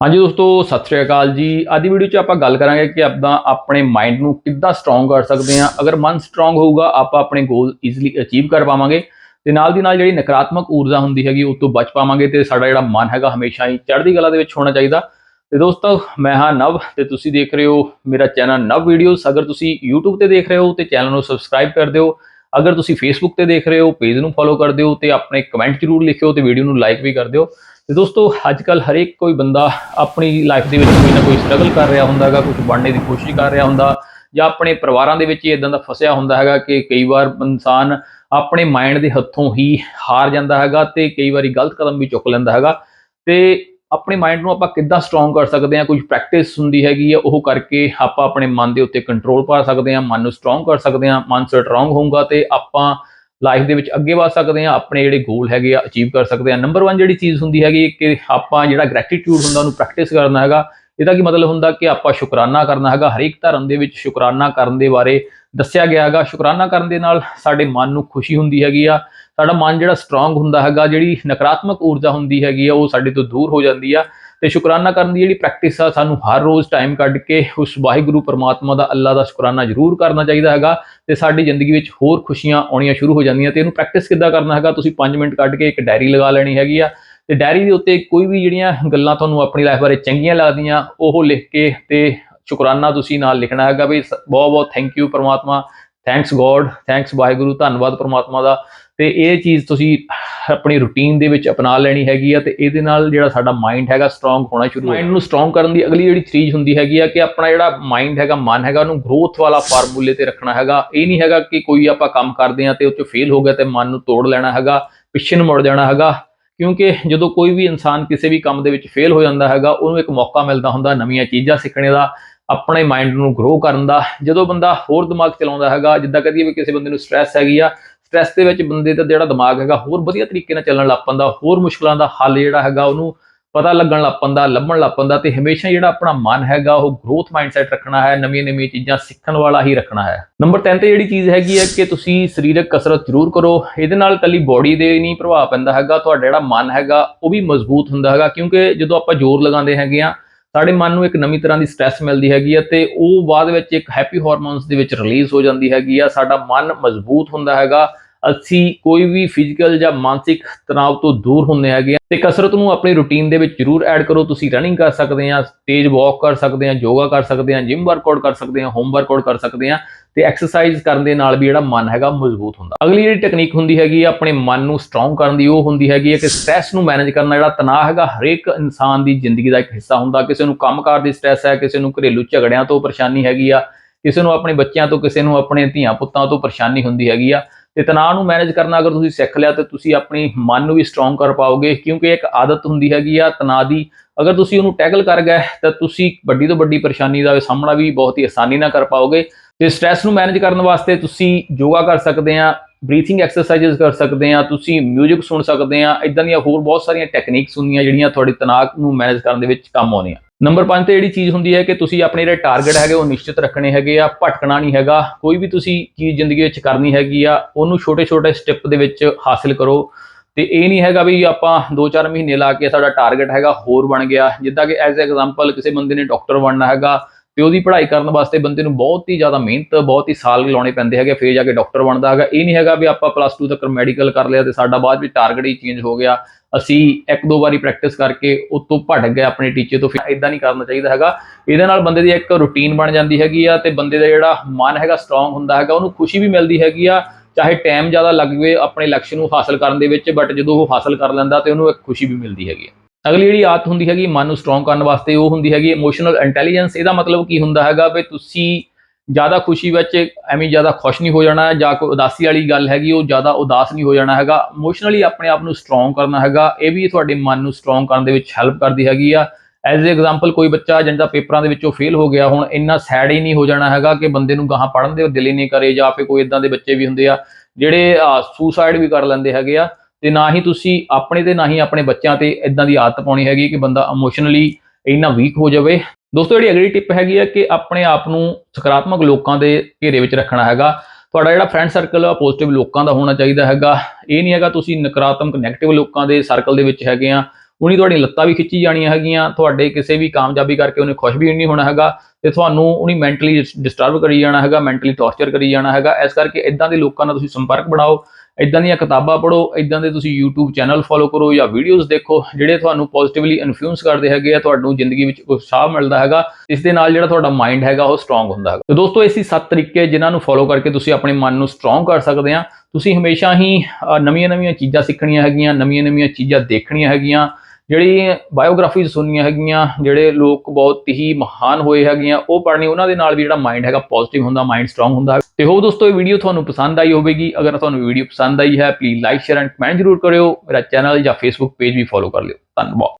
ਹਾਂਜੀ ਦੋਸਤੋ, ਸਤਿ ਸ਼੍ਰੀ ਅਕਾਲ ਜੀ। ਅੱਜ ਦੀ ਵੀਡੀਓ 'ਚ ਆਪਾਂ ਗੱਲ ਕਰਾਂਗੇ ਕਿ ਆਪਾਂ ਆਪਣੇ ਮਾਈਂਡ ਨੂੰ ਕਿੱਦਾਂ ਸਟਰੋਂਗ ਕਰ ਸਕਦੇ ਹਾਂ। ਅਗਰ ਮਨ ਸਟਰੋਂਗ ਹੋਊਗਾ, ਆਪਾਂ ਆਪਣੇ ਗੋਲ ਈਜ਼ੀਲੀ ਅਚੀਵ ਕਰ ਪਾਵਾਂਗੇ। ਤੇ ਨਾਲ ਦੀ ਨਾਲ ਜਿਹੜੀ ਨਕਾਰਾਤਮਕ ਊਰਜਾ ਹੁੰਦੀ ਹੈਗੀ, ਉਹ ਤੋਂ ਬਚ ਪਾਵਾਂਗੇ ਤੇ ਸਾਡਾ ਜਿਹੜਾ ਮਨ ਹੈਗਾ, ਹਮੇਸ਼ਾ ਹੀ ਚੜ੍ਹਦੀ ਕਲਾ ਦੇ ਵਿੱਚ ਹੋਣਾ ਚਾਹੀਦਾ। ਤੇ ਦੋਸਤੋ, ਮੈਂ ਹਾਂ ਨਵ ਤੇ ਤੁਸੀਂ ਦੇਖ ਰਹੇ ਹੋ ਮੇਰਾ ਚੈਨਲ ਨਵ ਵੀਡੀਓਜ਼ ਅਗਰ ਤੁਸੀਂ YouTube ਤੇ ਦੇਖ ਰਹੇ ਹੋ ਤੇ ਚੈਨਲ ਨੂੰ ਸਬਸਕ੍ਰਾਈਬ ਕਰ ਦਿਓ। ਅਗਰ ਤੁਸੀਂ Facebook ਤੇ ਦੇਖ ਰਹੇ ਹੋ ਪੇਜ ਨੂੰ ਫੋਲੋ ਕਰ ਦਿਓ ਤੇ ਆਪਣੇ ਕਮੈਂਟ ਜ਼ਰੂਰ ਲਿਖਿਓ ਤੇ ਵੀਡੀਓ ਨੂੰ ਲਾਈਕ ਵੀ ਕਰ ਦਿਓ। ਤੇ ਦੋਸਤੋ ਅੱਜ ਕੱਲ ਹਰੇਕ ਕੋਈ ਬੰਦਾ ਆਪਣੀ ਲਾਈਫ ਦੇ ਵਿੱਚ ਕੋਈ ਨਾ ਕੋਈ ਸਟਰਗਲ ਕਰ ਰਿਹਾ ਹੁੰਦਾ ਹੈਗਾ ਕੁਝ ਬਣਨੇ ਦੀ ਕੋਸ਼ਿਸ਼ ਕਰ ਰਿਹਾ ਹੁੰਦਾ, ਜਾਂ ਆਪਣੇ ਪਰਿਵਾਰਾਂ ਦੇ ਵਿੱਚ ਹੀ ਇਦਾਂ ਦਾ ਫਸਿਆ ਹੁੰਦਾ ਹੈਗਾ ਕਿ ਕਈ ਵਾਰ ਇਨਸਾਨ ਆਪਣੇ ਮਾਈਂਡ ਦੇ ਹੱਥੋਂ ਹੀ ਹਾਰ ਜਾਂਦਾ ਹੈਗਾ ਤੇ ਕਈ ਵਾਰੀ ਗਲਤ ਕਦਮ ਵੀ ਚੁੱਕ ਲੈਂਦਾ ਹੈਗਾ। ਤੇ ਆਪਣੇ ਮਾਈਂਡ ਨੂੰ ਆਪਾਂ ਕਿੱਦਾਂ ਸਟਰੋਂਗ ਕਰ ਸਕਦੇ ਹਾਂ? ਕੁਝ ਪ੍ਰੈਕਟਿਸ ਹੁੰਦੀ ਹੈਗੀ ਆ, ਉਹ ਕਰਕੇ ਆਪਾਂ ਆਪਣੇ ਮਨ ਦੇ ਉੱਤੇ ਕੰਟਰੋਲ ਪਾ ਸਕਦੇ ਹਾਂ, ਮਨ ਨੂੰ ਸਟਰੋਂਗ ਕਰ ਸਕਦੇ ਹਾਂ, ਮਨ ਸਟਰੋਂਗ ਹੋਊਗਾ ਤੇ ਆਪਾਂ ਲਾਈਫ ਦੇ ਵਿੱਚ ਅੱਗੇ ਵਧ ਸਕਦੇ ਹਾਂ, ਆਪਣੇ ਜਿਹੜੇ ਗੋਲ ਹੈਗੇ ਆ ਅਚੀਵ ਕਰ ਸਕਦੇ ਹਾਂ। ਨੰਬਰ 1 ਜਿਹੜੀ ਚੀਜ਼ ਹੁੰਦੀ ਹੈਗੀ ਕਿ ਆਪਾਂ ਜਿਹੜਾ ਗ੍ਰੈਟੀਟਿਊਡ ਹੁੰਦਾ ਉਹਨੂੰ ਪ੍ਰੈਕਟਿਸ ਕਰਨਾ ਹੈਗਾ। ਇਹਦਾ ਕੀ ਮਤਲਬ ਹੁੰਦਾ ਕਿ ਆਪਾਂ ਸ਼ੁਕਰਾਨਾ ਕਰਨਾ ਹੈਗਾ। ਹਰੇਕ ਧਰਮ ਦੇ ਵਿੱਚ ਸ਼ੁਕਰਾਨਾ ਕਰਨ ਦੇ ਬਾਰੇ ਦੱਸਿਆ ਗਿਆ ਹੈਗਾ। ਸ਼ੁਕਰਾਨਾ ਕਰਨ ਦੇ ਨਾਲ ਸਾਡੇ ਮਨ ਨੂੰ ਖੁਸ਼ੀ ਹੁੰਦੀ ਹੈਗੀ ਆ। ਸਾਡਾ ਮਨ ਜਿਹੜਾ ਸਟਰੋਂਗ ਹੁੰਦਾ ਹੈਗਾ, ਜਿਹੜੀ ਨਕਾਰਾਤਮਕ ਊਰਜਾ ਹੁੰਦੀ ਹੈਗੀ ਆ, ਉਹ ਸਾਡੇ ਤੋਂ ਦੂਰ ਹੋ ਜਾਂਦੀ ਆ। ਤੇ ਸ਼ੁਕਰਾਨਾ ਕਰਨ ਦੀ ਜਿਹੜੀ ਪ੍ਰੈਕਟਿਸ ਆ, ਸਾਨੂੰ ਹਰ ਰੋਜ਼ ਟਾਈਮ ਕੱਢ ਕੇ ਉਸ ਵਾਹਿਗੁਰੂ ਪਰਮਾਤਮਾ ਦਾ ਅੱਲਾ ਦਾ ਸ਼ੁਕਰਾਨਾ ਜ਼ਰੂਰ ਕਰਨਾ ਚਾਹੀਦਾ ਹੈਗਾ ਤੇ ਸਾਡੀ ਜ਼ਿੰਦਗੀ ਵਿੱਚ ਹੋਰ ਖੁਸ਼ੀਆਂ ਆਉਣੀਆਂ ਸ਼ੁਰੂ ਹੋ ਜਾਂਦੀਆਂ ਤੇ ਇਹਨੂੰ ਪ੍ਰੈਕਟਿਸ ਕਿੱਦਾਂ ਕਰਨਾ ਹੈਗਾ? ਤੁਸੀਂ 5 ਮਿੰਟ ਕੱਢ ਕੇ ਇੱਕ ਡਾਇਰੀ ਲਗਾ ਲੈਣੀ ਹੈਗੀ ਆ ਤੇ ਡਾਇਰੀ ਦੇ ਉੱਤੇ ਕੋਈ ਵੀ ਜਿਹੜੀਆਂ ਗੱਲਾਂ ਤੁਹਾਨੂੰ ਆਪਣੀ ਲਾਈਫ ਬਾਰੇ ਚੰਗੀਆਂ ਲੱਗਦੀਆਂ, ਉਹ ਲਿਖ ਕੇ ਤੇ ਸ਼ੁਕਰਾਨਾ ਤੁਸੀਂ ਨਾਲ ਲਿਖਣਾ ਹੈਗਾ ਵੀ ਬਹੁਤ ਬਹੁਤ ਥੈਂਕ ਯੂ ਪਰਮਾਤਮਾ ਥੈਂਕਸ ਗੋਡ ਥੈਂਕਸ ਵਾਹਿਗੁਰੂ, ਧੰਨਵਾਦ ਪਰਮਾਤਮਾ ਦਾ। ਤੇ ਇਹ ਚੀਜ਼ ਤੁਸੀਂ ਆਪਣੀ ਰੁਟੀਨ ਦੇ ਵਿੱਚ ਅਪਣਾ ਲੈਣੀ ਹੈਗੀ ਆ ਤੇ ਇਹਦੇ ਨਾਲ ਜਿਹੜਾ ਸਾਡਾ ਮਾਈਂਡ ਹੈਗਾ ਸਟਰੋਂਗ ਹੋਣਾ ਸ਼ੁਰੂ ਮਾਈਂਡ ਨੂੰ ਸਟਰੋਂਗ ਕਰਨ ਦੀ ਅਗਲੀ ਜਿਹੜੀ ਚੀਜ਼ ਹੁੰਦੀ ਹੈਗੀ ਆ ਕਿ ਆਪਣਾ ਜਿਹੜਾ ਮਾਈਂਡ ਹੈਗਾ, ਮਨ ਹੈਗਾ, ਉਹਨੂੰ ਗਰੋਥ ਵਾਲਾ ਫਾਰਮੂਲੇ ਤੇ ਰੱਖਣਾ ਹੈਗਾ। ਇਹ ਨਹੀਂ ਹੈਗਾ ਕਿ ਕੋਈ ਆਪਾਂ ਕੰਮ ਕਰਦੇ ਆ ਤੇ ਉਹ ਚ ਫੇਲ ਹੋ ਗਿਆ ਤੇ ਮਨ ਨੂੰ ਤੋੜ ਲੈਣਾ ਹੈਗਾ, ਪਿੱਛੇ ਨੂੰ ਮੁੜ ਜਾਣਾ ਹੈਗਾ। ਕਿਉਂਕਿ ਜਦੋਂ ਕੋਈ ਵੀ ਇਨਸਾਨ ਕਿਸੇ ਵੀ ਕੰਮ ਦੇ ਵਿੱਚ ਫੇਲ ਹੋ ਜਾਂਦਾ ਹੈਗਾ, ਉਹਨੂੰ ਇੱਕ ਮੌਕਾ ਮਿਲਦਾ ਹੁੰਦਾ ਨਵੀਆਂ ਚੀਜ਼ਾਂ ਸਿੱਖਣੇ ਦਾ। ਆਪਣੇ ਮਾਈਂਡ ਨੂੰ ਗਰੋ ਕਰਨ ਦਾ, ਜਦੋਂ ਬੰਦਾ ਹੋਰ ਦਿਮਾਗ ਚਲਾਉਂਦਾ ਹੈਗਾ, ਜਿੱਦਾਂ ਕਹਦੀਏ ਵੀ ਕਿਸੇ ਬੰਦੇ ਨੂੰ ਸਟ੍ਰੈਸ ਹੈਗੀ ਆ ਸਟ੍ਰੈਸ ਦੇ ਵਿੱਚ ਬੰਦੇ ਦਾ ਜਿਹੜਾ ਦਿਮਾਗ ਹੈਗਾ, ਹੋਰ ਵਧੀਆ ਤਰੀਕੇ ਨਾਲ ਚੱਲਣ ਲੱਗ ਪੈਂਦਾ, ਹੋਰ ਮੁਸ਼ਕਲਾਂ ਦਾ ਹੱਲ ਜਿਹੜਾ ਹੈਗਾ, ਉਹਨੂੰ ਪਤਾ ਲੱਗਣ ਲੱਗ ਪੈਂਦਾ, ਲੱਭਣ ਲੱਗ ਪੈਂਦਾ ਤੇ ਹਮੇਸ਼ਾ ਜਿਹੜਾ ਆਪਣਾ ਮਨ ਹੈਗਾ, ਉਹ ਗਰੋਥ ਮਾਈਂਡਸੈਟ ਰੱਖਣਾ ਹੈ, ਨਵੀਆਂ ਨਵੀਆਂ ਚੀਜ਼ਾਂ ਸਿੱਖਣ ਵਾਲਾ ਹੀ ਰੱਖਣਾ ਹੈ। ਨੰਬਰ 10 ਤੇ ਜਿਹੜੀ ਚੀਜ਼ ਹੈਗੀ ਹੈ ਕਿ ਤੁਸੀਂ ਸਰੀਰਕ ਕਸਰਤ ਜ਼ਰੂਰ ਕਰੋ, ਇਹਦੇ ਨਾਲ ਕੱਲੀ ਬਾਡੀ ਦੇ ਨਹੀਂ ਪ੍ਰਭਾਵ ਪੈਂਦਾ ਹੈਗਾ, ਤੁਹਾਡਾ ਜਿਹੜਾ ਮਨ ਹੈਗਾ, ਉਹ ਵੀ ਮਜ਼ਬੂਤ ਹੁੰਦਾ ਹੈਗਾ, ਕਿਉਂਕਿ ਜਦੋਂ ਆਪਾਂ ਜ਼ੋਰ ਲਗਾਉਂਦੇ ਹੈਗੇ ਆ ਸਾਡੇ ਮਨ ਨੂੰ ਇੱਕ ਨਵੀਂ ਤਰ੍ਹਾਂ ਦੀ ਸਟ੍ਰੈਸ ਮਿਲਦੀ ਹੈਗੀ ਆ ਤੇ ਉਹ ਬਾਅਦ ਵਿੱਚ ਇੱਕ ਹੈਪੀ ਹਾਰਮੋਨਸ ਦੇ ਵਿੱਚ ਰਿਲੀਜ਼ ਹੋ ਜਾਂਦੀ ਹੈਗੀ ਆ, ਸਾਡਾ ਮਨ ਮਜ਼ਬੂਤ ਹੁੰਦਾ ਹੈਗਾ ਅਸੀਂ ਕੋਈ ਵੀ ਫਿਜ਼ੀਕਲ ਜਾਂ ਮਾਨਸਿਕ ਤਣਾਅ ਤੋਂ ਦੂਰ ਹੁੰਦੇ ਹੈਗੇ ਆ ਤੇ ਕਸਰਤ ਨੂੰ ਆਪਣੀ ਰੁਟੀਨ ਦੇ ਵਿੱਚ ਜ਼ਰੂਰ ਐਡ ਕਰੋ। ਤੁਸੀਂ ਰਨਿੰਗ ਕਰ ਸਕਦੇ ਆ ਤੇਜ਼ ਵਾਕ ਕਰ ਸਕਦੇ ਆ ਯੋਗਾ ਕਰ ਸਕਦੇ ਆ ਜਿਮ ਵਰਕਆਊਟ ਕਰ ਸਕਦੇ ਆ ਹੋਮ ਵਰਕਆਊਟ ਕਰ ਸਕਦੇ ਆ ਤੇ ਐਕਸਰਸਾਈਜ਼ ਕਰਨ ਦੇ ਨਾਲ ਵੀ ਜਿਹੜਾ ਮਨ ਹੈਗਾ ਮਜ਼ਬੂਤ ਹੁੰਦਾ। ਅਗਲੀ ਜਿਹੜੀ ਟੈਕਨੀਕ ਹੁੰਦੀ ਹੈਗੀ ਆ ਆਪਣੇ ਮਨ ਨੂੰ ਸਟਰੋਂਗ ਕਰਨ ਦੀ, ਉਹ ਹੁੰਦੀ ਹੈਗੀ ਹੈ ਕਿ ਸਟ੍ਰੈਸ ਨੂੰ ਮੈਨੇਜ ਕਰਨਾ ਜਿਹੜਾ ਤਣਾਅ ਹੈਗਾ, ਹਰੇਕ ਇਨਸਾਨ ਦੀ ਜ਼ਿੰਦਗੀ ਦਾ ਇੱਕ ਹਿੱਸਾ ਹੁੰਦਾ। ਕਿਸੇ ਨੂੰ ਕੰਮਕਾਰ ਦੀ ਸਟ੍ਰੈਸ ਹੈ, ਕਿਸੇ ਨੂੰ ਘਰੇਲੂ ਝਗੜਿਆਂ ਤੋਂ ਪਰੇਸ਼ਾਨੀ ਹੈਗੀ ਆ, ਕਿਸੇ ਨੂੰ ਆਪਣੇ ਬੱਚਿਆਂ ਤੋਂ, ਕਿਸੇ ਨੂੰ ਆਪਣੇ ਧੀਆਂ ਪੁੱਤਾਂ ਤੋਂ ਪਰੇਸ਼ਾਨੀ ਹੁੰਦੀ ਹੈਗੀ ਆ। ਤੇ ਤਣਾਅ ਨੂੰ ਮੈਨੇਜ ਕਰਨਾ, ਅਗਰ ਤੁਸੀਂ ਸਿੱਖ ਲਿਆ, ਤੇ ਤੁਸੀਂ ਆਪਣੀ ਮਨ ਨੂੰ ਵੀ ਸਟਰੋਂਗ ਕਰ ਪਾਓਗੇ, ਕਿਉਂਕਿ ਇੱਕ ਆਦਤ ਹੁੰਦੀ ਹੈਗੀ ਆ ਤਣਾਅ ਦੀ। ਅਗਰ ਤੁਸੀਂ ਉਹਨੂੰ ਟੈਕਲ ਕਰ ਗਏ, ਤਾਂ ਤੁਸੀਂ ਵੱਡੀ ਤੋਂ ਵੱਡੀ ਪਰੇਸ਼ਾਨੀ ਦਾ ਸਾਹਮਣਾ ਵੀ ਬਹੁਤ ਹੀ ਆਸਾਨੀ ਨਾਲ ਕਰ ਪਾਓਗੇ। ਤੇ ਸਟ੍ਰੈਸ ਨੂੰ ਮੈਨੇਜ ਕਰਨ ਵਾਸਤੇ ਤੁਸੀਂ ਯੋਗਾ ਕਰ ਸਕਦੇ ਆ ਬਰੀਥਿੰਗ ਐਕਸਰਸਾਈਜ਼ ਕਰ ਸਕਦੇ ਆ, ਤੁਸੀਂ 뮤직 ਸੁਣ ਸਕਦੇ ਆ ਇਦਾਂ ਦੀਆਂ ਹੋਰ ਬਹੁਤ ਸਾਰੀਆਂ ਟੈਕਨੀਕਸ ਹੁੰਦੀਆਂ ਜਿਹੜੀਆਂ ਤੁਹਾਡੇ ਤਣਾਅ ਨੂੰ ਮੈਨੇਜ ਕਰਨ ਦੇ ਵਿੱਚ ਕੰਮ ਆਉਂਦੀਆਂ। ਨੰਬਰ 5 ਤੇ ਜਿਹੜੀ ਚੀਜ਼ ਹੁੰਦੀ ਹੈ ਕਿ ਤੁਸੀਂ ਆਪਣੇ ਜਿਹੜੇ ਟਾਰਗੇਟ ਹੈਗੇ ਉਹ ਨਿਸ਼ਚਿਤ ਰੱਖਣੇ ਹੈਗੇ ਆ, ਭਟਕਣਾ ਨਹੀਂ ਹੈਗਾ, ਕੋਈ ਵੀ ਤੁਸੀਂ ਚੀਜ਼ ਜ਼ਿੰਦਗੀ ਵਿੱਚ ਕਰਨੀ ਹੈਗੀ ਆ, ਉਹਨੂੰ ਛੋਟੇ-ਛੋਟੇ ਸਟੈਪ ਦੇ ਵਿੱਚ ਹਾਸਿਲ ਕਰੋ। ਤੇ ਇਹ ਨਹੀਂ ਹੈਗਾ ਵੀ ਆਪਾਂ 2-4 ਮਹੀਨੇ ਲਾ ਕੇ ਸਾਡਾ ਟਾਰਗੇਟ ਹੈਗਾ ਹੋਰ ਬਣ ਗਿਆ। ਜਿੱਦਾਂ ਕਿ ਐਜ਼ ਐਗਜ਼ਾਮਪਲ ਕਿਸੇ ਬੰਦੇ ਨੇ ਡਾਕਟਰ ਬਣਨਾ ਹੈਗਾ ਤੇ ਉਹਦੀ ਪੜ੍ਹਾਈ ਕਰਨ ਵਾਸਤੇ ਬੰਦੇ ਨੂੰ ਬਹੁਤ ਹੀ ਜ਼ਿਆਦਾ ਮਿਹਨਤ, ਬਹੁਤ ਹੀ ਸਾਲ ਲਾਉਣੇ ਪੈਂਦੇ ਹੈਗੇ, ਫੇਰ ਜਾ ਕੇ ਡਾਕਟਰ ਬਣਦਾ ਹੈਗਾ। ਇਹ ਨਹੀਂ ਹੈਗਾ ਵੀ ਆਪਾਂ ਪਲੱਸ 2 ਤੱਕ ਮੈਡੀਕਲ ਕਰ ਲਿਆ ਤੇ ਸਾਡਾ ਬਾਅਦ ਵਿੱਚ ਟਾਰਗੇਟ ਹੀ ਚੇਂਜ ਹੋ ਗਿਆ। ਅਸੀਂ ਇੱਕ ਦੋ ਵਾਰੀ ਪ੍ਰੈਕਟਿਸ ਕਰਕੇ ਉਤੋਂ ਭਟ ਗਏ ਆਪਣੇ ਟੀਚੇ ਤੋਂ, ਫਿਰ ਇਦਾਂ ਨਹੀਂ ਕਰਨਾ ਚਾਹੀਦਾ ਹੈਗਾ। ਇਹਦੇ ਨਾਲ ਬੰਦੇ ਦੀ ਇੱਕ ਰੁਟੀਨ ਬਣ ਜਾਂਦੀ ਹੈਗੀ ਆ ਤੇ ਬੰਦੇ ਦਾ ਜਿਹੜਾ ਮਨ ਹੈਗਾ ਸਟਰੋਂਗ ਹੁੰਦਾ ਹੈਗਾ, ਉਹਨੂੰ ਖੁਸ਼ੀ ਵੀ ਮਿਲਦੀ ਹੈਗੀ ਆ। ਚਾਹੇ ਟਾਈਮ ਜ਼ਿਆਦਾ ਲੱਗ ਜਾਵੇ, ਆਪਣੇ ਲਕਸ਼ ਨੂੰ ਹਾਸਲ ਕਰਨ ਦੇ ਵਿੱਚ ਬਟ ਜਦੋਂ ਉਹ ਹਾਸਲ ਕਰ ਲੈਂਦਾ ਤੇ ਉਹਨੂੰ ਇੱਕ ਖੁਸ਼ੀ ਵੀ ਮਿਲਦੀ ਹੈਗੀ ਆ। ਅਗਲੀ ਜਿਹੜੀ ਆਦਤ ਹੁੰਦੀ ਹੈਗੀ, ਮਨ ਨੂੰ ਸਟਰੋਂਗ ਕਰਨ ਵਾਸਤੇ ਉਹ ਹੁੰਦੀ ਹੈਗੀ ਇਮੋਸ਼ਨਲ ਇੰਟੈਲੀਜੈਂਸ ਇਹਦਾ ਮਤਲਬ ਕੀ ਹੁੰਦਾ ਹੈਗਾ ਵੀ ਤੁਸੀਂ ਜ਼ਿਆਦਾ ਖੁਸ਼ੀ ਵਿੱਚ ਐਵੇਂ ਜ਼ਿਆਦਾ ਖੁਸ਼ ਨਹੀਂ ਹੋ ਜਾਣਾ ਜਾਂ ਕੋਈ ਉਦਾਸੀ ਵਾਲੀ ਗੱਲ ਹੈਗੀ, ਉਹ ਜ਼ਿਆਦਾ ਉਦਾਸ ਨਹੀਂ ਹੋ ਜਾਣਾ ਹੈਗਾ। ਇਮੋਸ਼ਨਲੀ ਆਪਣੇ ਆਪ ਨੂੰ ਸਟਰੋਂਗ ਕਰਨਾ ਹੈਗਾ। ਇਹ ਵੀ ਤੁਹਾਡੇ ਮਨ ਨੂੰ ਸਟਰੋਂਗ ਕਰਨ ਦੇ ਵਿੱਚ ਹੈਲਪ ਕਰਦੀ ਹੈਗੀ ਆ। ਐਜ਼ ਐਗਜ਼ਾਮਪਲ ਕੋਈ ਬੱਚਾ ਜਿਹੜਾ ਪੇਪਰਾਂ ਦੇ ਵਿੱਚੋਂ ਫੇਲ ਹੋ ਗਿਆ, ਹੁਣ ਇੰਨਾ ਸੈਡ ਹੀ ਨਹੀਂ ਹੋ ਜਾਣਾ ਹੈਗਾ ਕਿ ਬੰਦੇ ਨੂੰ ਗਾਹਾਂ ਪੜਨ ਦੇ ਦਿਲ ਹੀ ਨਹੀਂ ਕਰੇ ਜਾਂ ਫਿਰ ਕੋਈ ਇਦਾਂ ਦੇ ਬੱਚੇ ਵੀ ਹੁੰਦੇ ਆ, ਜਿਹੜੇ ਸੁਸਾਈਡ ਵੀ ਕਰ ਲੈਂਦੇ ਹੈਗੇ ਆ। ਤੇ ਨਾ ਹੀ ਤੁਸੀਂ ਆਪਣੇ ਤੇ, ਨਾ ਹੀ ਆਪਣੇ ਬੱਚਿਆਂ ਤੇ ਇਦਾਂ ਦੀ ਆਦਤ ਪਾਉਣੀ ਹੈਗੀ ਕਿ ਬੰਦਾ ਇਮੋਸ਼ਨਲੀ ਇੰਨਾ ਵੀਕ ਹੋ ਜਾਵੇ। ਦੋਸਤੋ, ਜਿਹੜੀ ਅਗਲੀ ਟਿਪ ਹੈਗੀ ਹੈ ਕਿ ਆਪਣੇ ਆਪ ਨੂੰ ਸਕਾਰਾਤਮਕ ਲੋਕਾਂ ਦੇ ਘੇਰੇ ਵਿੱਚ ਰੱਖਣਾ ਹੈਗਾ। ਤੁਹਾਡਾ ਜਿਹੜਾ ਫਰੈਂਡ ਸਰਕਲ ਆ ਪੋਜ਼ਿਟਿਵ ਲੋਕਾਂ ਦਾ ਹੋਣਾ ਚਾਹੀਦਾ ਹੈਗਾ। ਇਹ ਨਹੀਂ ਹੈਗਾ ਤੁਸੀਂ ਨਕਾਰਾਤਮਕ 네ਗੇਟਿਵ ਲੋਕਾਂ ਦੇ ਸਰਕਲ ਦੇ ਵਿੱਚ ਹੈਗੇ ਆ। ਉਨੀ ਤੁਹਾਡੀ ਲੱਤਾਂ ਵੀ ਖਿੱਚੀ ਜਾਣੀਆਂ ਹੈਗੀਆਂ। ਤੁਹਾਡੇ ਕਿਸੇ ਵੀ ਕਾਮਯਾਬੀ ਕਰਕੇ ਉਹਨੇ ਖੁਸ਼ ਵੀ ਨਹੀਂ ਹੋਣਾ ਹੈਗਾ ਤੇ ਤੁਹਾਨੂੰ ਉਨੀ ਮੈਂਟਲੀ ਡਿਸਟਰਬ ਕਰੀ ਜਾਣਾ ਹੈਗਾ ਮੈਂਟਲੀ ਟੌਰਚਰ ਕਰੀ ਜਾਣਾ ਹੈਗਾ। ਇਸ ਕਰਕੇ ਇਦਾਂ ਦੇ ਲੋਕਾਂ ਨਾਲ ਤੁਸੀਂ ਸੰਪਰਕ ਬਣਾਓ। ਇਦਾਂ ਦੀਆਂ ਕਿਤਾਬਾਂ ਪੜ੍ਹੋ ਇਦਾਂ ਦੇ ਤੁਸੀਂ YouTube ਚੈਨਲ ਫੋਲੋ ਕਰੋ ਜਾਂ ਵੀਡੀਓਜ਼ ਦੇਖੋ, ਜਿਹੜੇ ਤੁਹਾਨੂੰ ਪੋਜ਼ਿਟਿਵਲੀ ਇਨਫਲੂਐਂਸ ਕਰਦੇ ਹੈਗੇ ਆ, ਤੁਹਾਨੂੰ ਜ਼ਿੰਦਗੀ ਵਿੱਚ ਉਤਸ਼ਾਹ ਮਿਲਦਾ ਹੈਗਾ, ਇਸ ਦੇ ਨਾਲ ਜਿਹੜਾ ਤੁਹਾਡਾ ਮਾਈਂਡ ਹੈਗਾ, ਉਹ ਸਟਰੋਂਗ ਹੁੰਦਾ ਹੈਗਾ। ਤੇ ਦੋਸਤੋ, ਇਸੀ ਸੱਤ ਤਰੀਕੇ ਜਿਨ੍ਹਾਂ ਨੂੰ ਫੋਲੋ ਕਰਕੇ ਤੁਸੀਂ ਆਪਣੇ ਮਨ ਨੂੰ ਸਟਰੋਂਗ ਕਰ ਸਕਦੇ ਆ। ਤੁਸੀਂ ਹਮੇਸ਼ਾ ਹੀ ਨਵੀਆਂ-ਨਵੀਆਂ ਚੀਜ਼ਾਂ ਸਿੱਖਣੀਆਂ ਹੈਗੀਆਂ, ਨਵੀਆਂ-ਨਵੀਆਂ ਚੀਜ਼ਾਂ ਦੇਖਣੀਆਂ ਹੈਗੀਆਂ। ਜਿਹੜੀ ਬਾਇਓਗ੍ਰਾਫੀਜ਼ ਸੁਣੀਆਂ ਹੈਗੀਆਂ, ਜਿਹੜੇ ਲੋਕ ਬਹੁਤ ਹੀ ਮਹਾਨ ਹੋਏ ਹੈਗੀਆਂ ਉਹ ਪੜ੍ਹਨੀ ਉਹਨਾਂ ਦੇ ਨਾਲ ਵੀ ਜਿਹੜਾ ਮਾਈਂਡ ਹੈਗਾ ਪੋਜ਼ਿਟਿਵ ਹੁੰਦਾ ਮਾਈਂਡ ਸਟਰੋਂਗ ਹੁੰਦਾ ਤੇ ਹੋ ਦੋਸਤੋ, ਇਹ ਵੀਡੀਓ ਤੁਹਾਨੂੰ ਪਸੰਦ ਆਈ ਹੋਵੇਗੀ। ਅਗਰ ਤੁਹਾਨੂੰ ਵੀਡੀਓ ਪਸੰਦ ਆਈ ਹੈ please like share and comment ਜ਼ਰੂਰ ਕਰਿਓ। ਮੇਰਾ ਚੈਨਲ ਜਾਂ ਫੇਸਬੁੱਕ ਪੇਜ ਵੀ ਫੋਲੋ ਕਰ ਲਿਓ। ਧੰਨਵਾਦ।